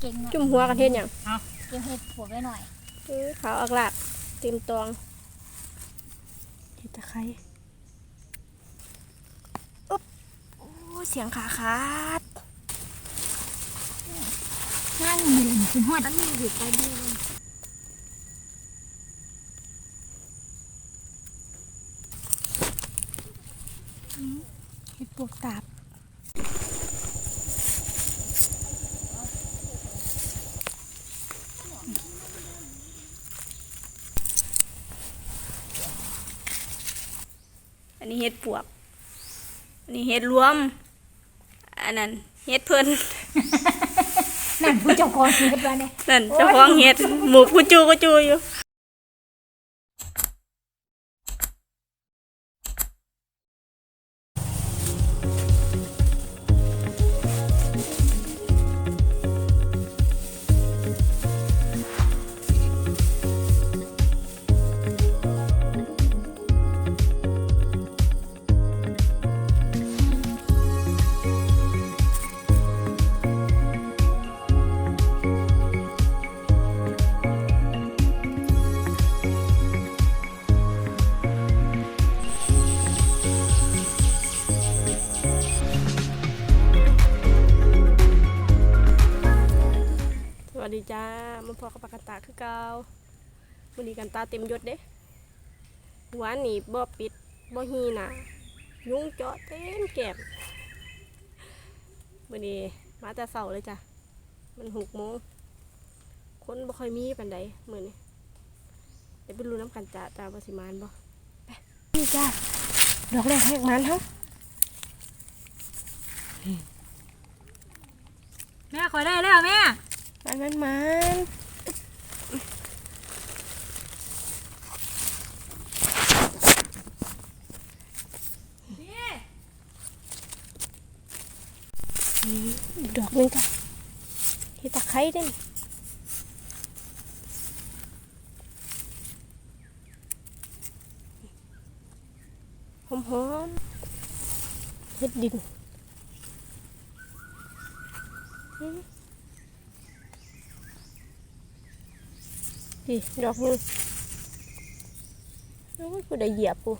เก่งอะจุ่มหัวกันเฮ็ดหยังเก็บเห็ดผัวไว้หน่อยเออขาวอักลากเต็มตองเห็ดตะไคร้อุ๊บโอ้เสียงขาขาดนั่งหมุนคุณฮอดอันนี้อยู่ไปดูเลยเห็ดปวกตาบ นนี้เห็ดปวกอันนี้เห็ดรวม อันนั้นเห็ดเพิ่นนั่นผู้เจ้าของเห็ดแล้วเนี่ยนั่นเจ้าของเห็ดหมูกุจูกุจูอยู่ พอกับปากกาตาคือเก่าวันนี้กันตาเต็มยศเด้หวานนี่บ่ปิดบ่ฮีหนายุงเจาะเต็มแก้มวันนี้มาแต่เสาเลยจ้ะ มันหกโมงคนบ่ค่อยมีปันใดมื้อนี้เดี๋ยวไปรู้น้ำกันจ้าจ้าว่าสิมานบ่ไปนี่จ้าดอกแรกแหกมันเฮาแม่ขอได้แล้วแม่มันมันมัน ดอกนึงจ้ะที่ตะไคร้เด่นหอมหอมเฮ็ดดินดิดอกนึงโอ้ยกูได้เหยียบกู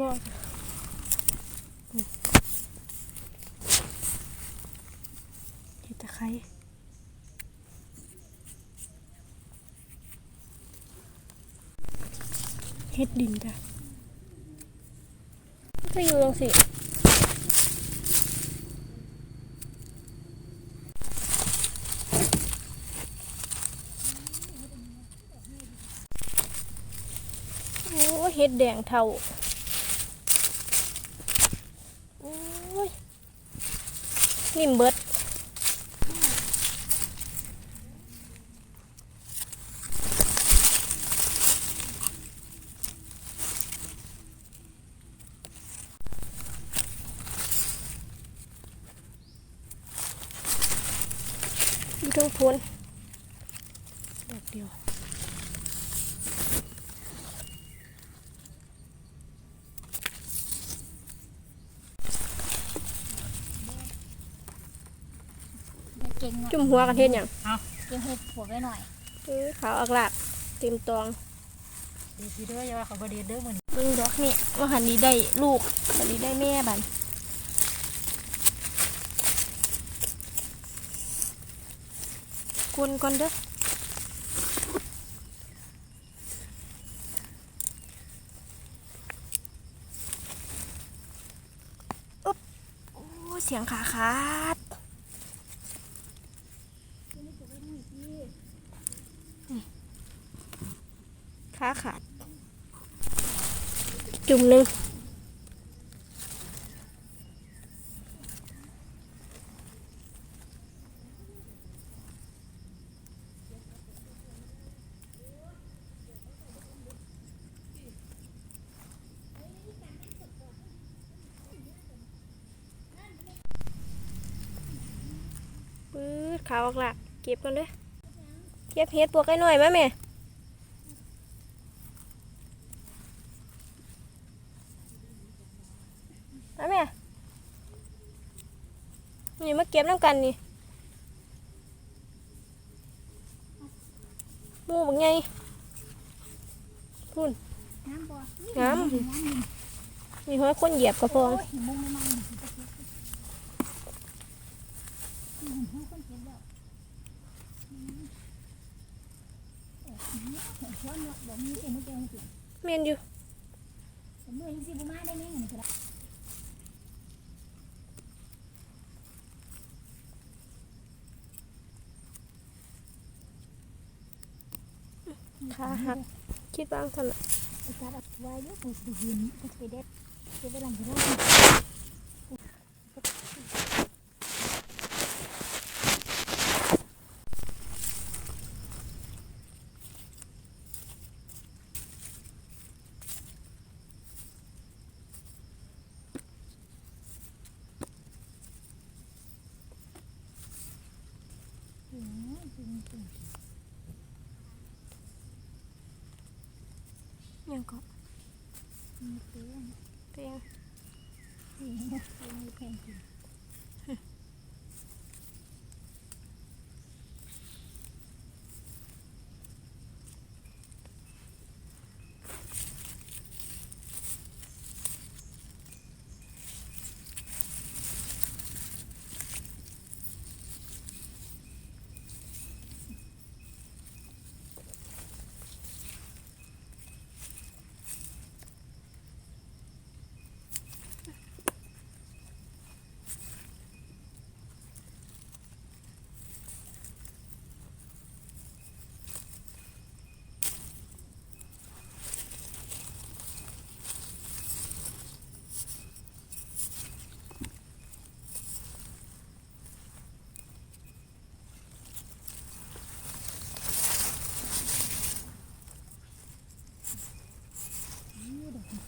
บ่เห็ดตะไค รเห็ดดินจ้ะก็อยู่ตรงสิโอ้เห็ดแดงเทาโอ้ยนิ่มเบิด งพ้นดอกเดียวเก่งอะจุ่มหัวกันเฮ็ดหยังเก็บเห็ดผัวไว้หน่อยเออขาวอักลากเต็มตองดีสิเด้ออย่าว่าเขาบ่ดีเด้อเหมือนี้เบิ่งดอกนี่ว่าหันนี้ได้ลูกหันนี้ได้แม่บัน กวนก่อนเด้ออ๊บโอ้เสียงขาขาดขาขาด จุ่มหนึ่ง ขาวออกละเก็บกันเลยเก็บเห็ดปวกไอ้หน่อยมาแม่มาแม่ นี่มาเก็บน้ำกันนี่หมูบักไงพุ่นน้ำบ่งามน้ำดินมีห้อยคนเหยียบกระพอง โอ้ยมุ้งไม่มันนี่สิตะ เกียบอืมเฮ้ยคนเก็บแล้วอืมเอ๊ะเห็นช้อนเนาะบ่มีเสียงมันเจ้าสิเมนอยู่แต่เมื่อยังสิบ่มาได้แม่งนี่ก็ได้ขาหักคิดบ้างท่านะไปจับเอาไว้เยอะกูสิไปยืนกูสิไปเด็ดเก็บไว้หลังที่เรา อืมจริงจริง ยังก็มีเพื่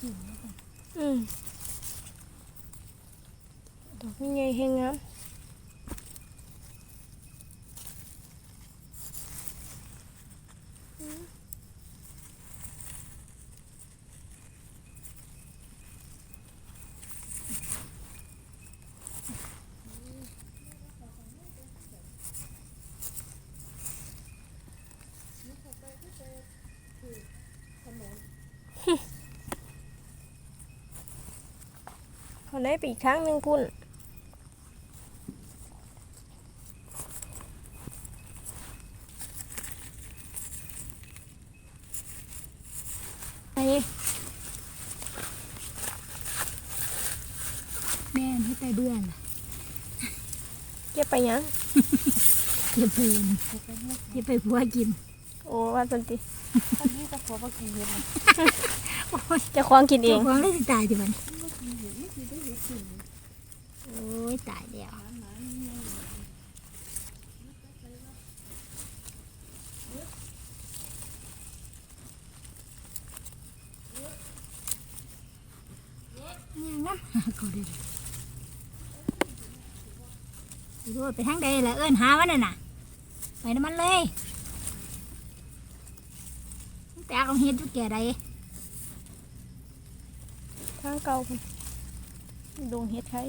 อืมดอกจริงๆนะจ๊ะอืมดอกนี่ไงแหงงาม เขา ได้ไปอีกครั้งหนึ่งพุ่นไปแม่ให้ไปเบื่อน่ะเก็บไปยังเก็บไปเองเก็บไปผัวกิน โอ้ว่าสันติอันนี้ก็ผัวบ่กินเห็ดนะเจะคว้าของกินเอเจ้างของได้สิตายจิบัน โอ้ยตายแล้วยังนะเขาได้เลยดูไปทางใดล่ะเอิ้นหาวันน่ะน่ะไปน้ำมันเลยแต่เอาเฮ็ดอยู่แก่ใดทางเก่าพุ่น ดงเฮ็ดไข่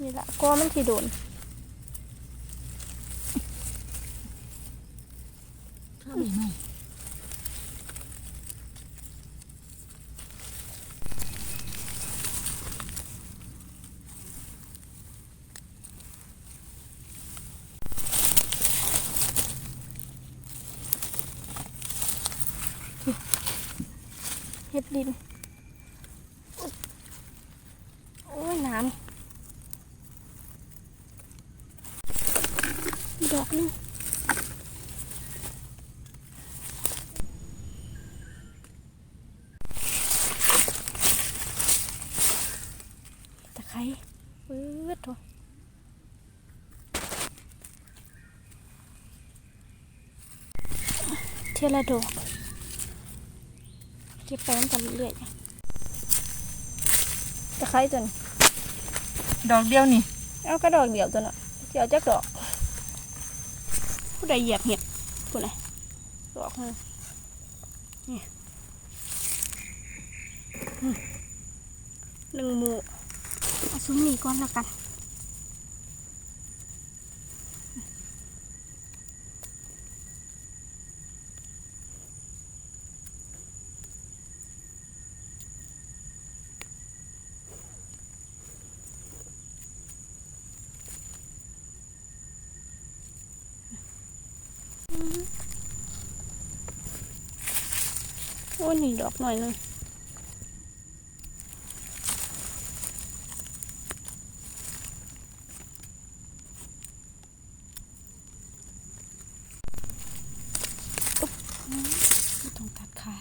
นี่ละก็มันสิโดนเข้าไปไหมเฮ็ดดิน โอ้ยน้ำดอกห นึงตะไคร้ปื๊ดโถเทยละดอกเก็บไปน้ำกันเรื่อยๆตะไคร้ตัวนี้ดอกเดียวนี่ เอากระดอกเดียวตัวน่ะสิเดี๋ยวจักดอก ผู้ใดเหยียบเห็ดผู้ใดดอกมานี่หนึ่งหมูเอาซุ้มนี่ก่อนแล้วกัน โอ้ยนี่ดอกหน่อยหนึงอุ๊บอืมไม่ต้องตัดขา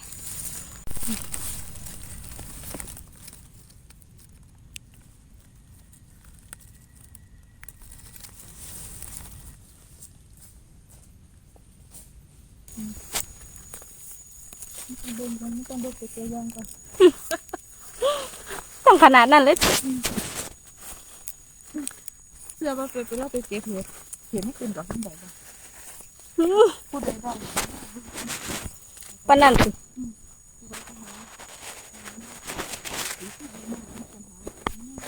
เดินกันไม่ต้องเดินไปเจอยองก่อนต้องขนาดนั้นเลย เสื้อว่าไปไปเล่าไปเจ็บเห็ดเห็ดไม่เป็นดอกทั้งใบเลยอื้อพูดได้บ้างปานนั่นสิ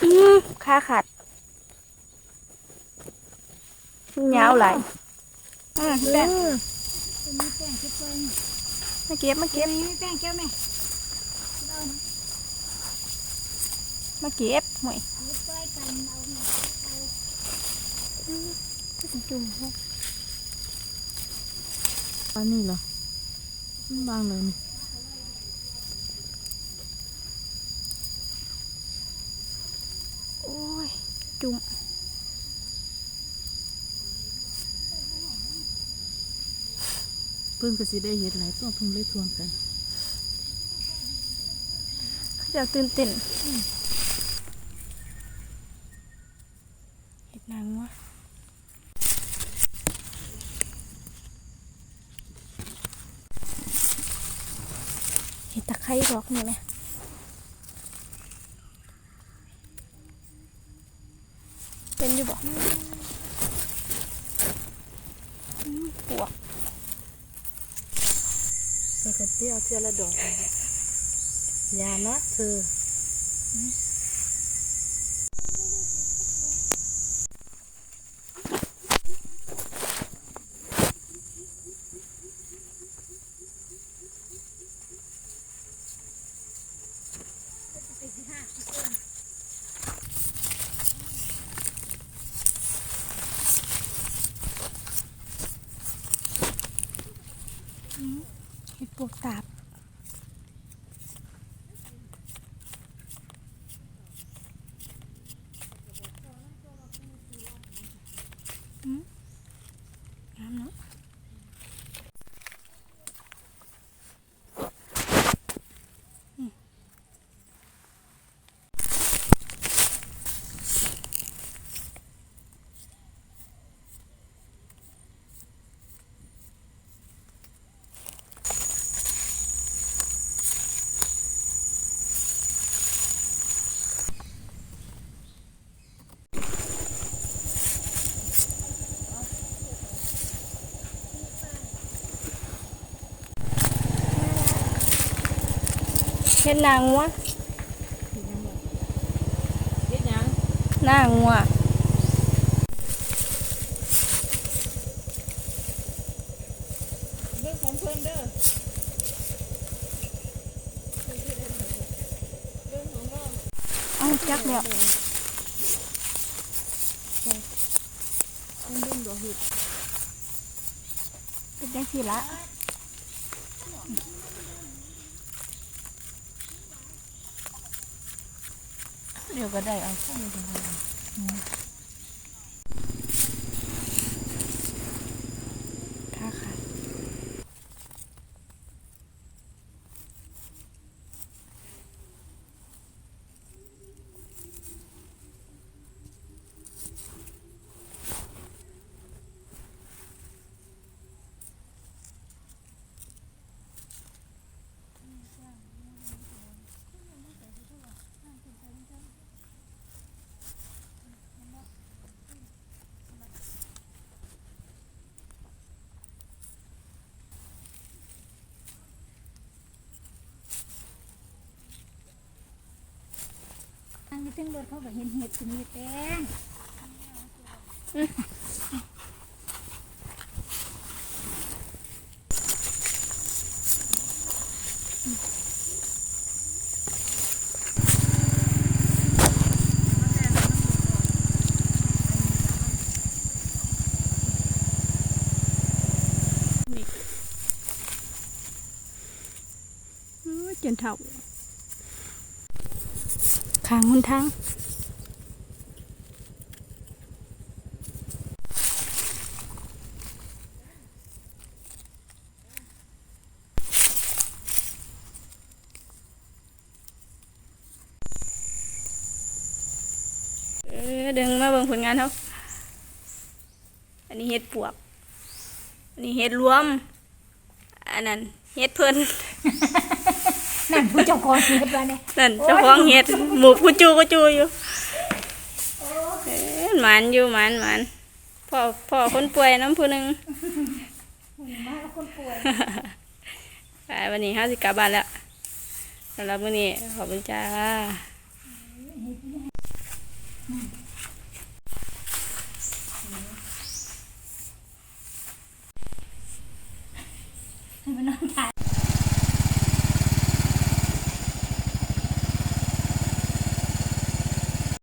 อือขาขาดมันยาวหลายอือแป้ง มาเก็บมาเก็เก็บบนี้แป้งแก้วไหมเอามาเก็บหน่อยเก็บไว้กันเอาเนี่ยเอาจุ่มอันนี้เหรอมันบางเลยนี่โอ้ยจุ่ม เพิ่งก็สิได้เห็ดหลายตัวเพิ่งเลยทวงกันเขาจะตื่นเต้นเห็ดนางวะเห็ดตะไคร้บอกนี่ไหมเป็นอยู่บอกปวก เธอก็เที่ยวเทียละดอกยานะเธอ ปวกตาบ เห็ดนางวัวเฮ็ดหยังนางวัวเรื่อ งของเพิ่นเถึงรถเขาก็เห็นเห็ดมีแป้งจนเท่า ขางคนทางเออดึงมาเบิ่งผลงานเขาอันนี้เฮ็ดปวก อันนี้เฮ็ดรวม อันนั้นเฮ็ดเพิ่น นั่นผู้เจ้าของเห็ดว่าเนี่ยนั่นเจ้าของเฮ็ดหมูกูจูกูจูอยู่เอ้ยหมันอยู่หมันหมันพ่อพ่อคนป่วยน้ำผู้หนึ่งมาแล้วคนป่วยไปวันนี้ห้าสิกลับบ้านแล้วสำหรับวันนี้ขอบคุณจ้าให้มันนอนถ่าย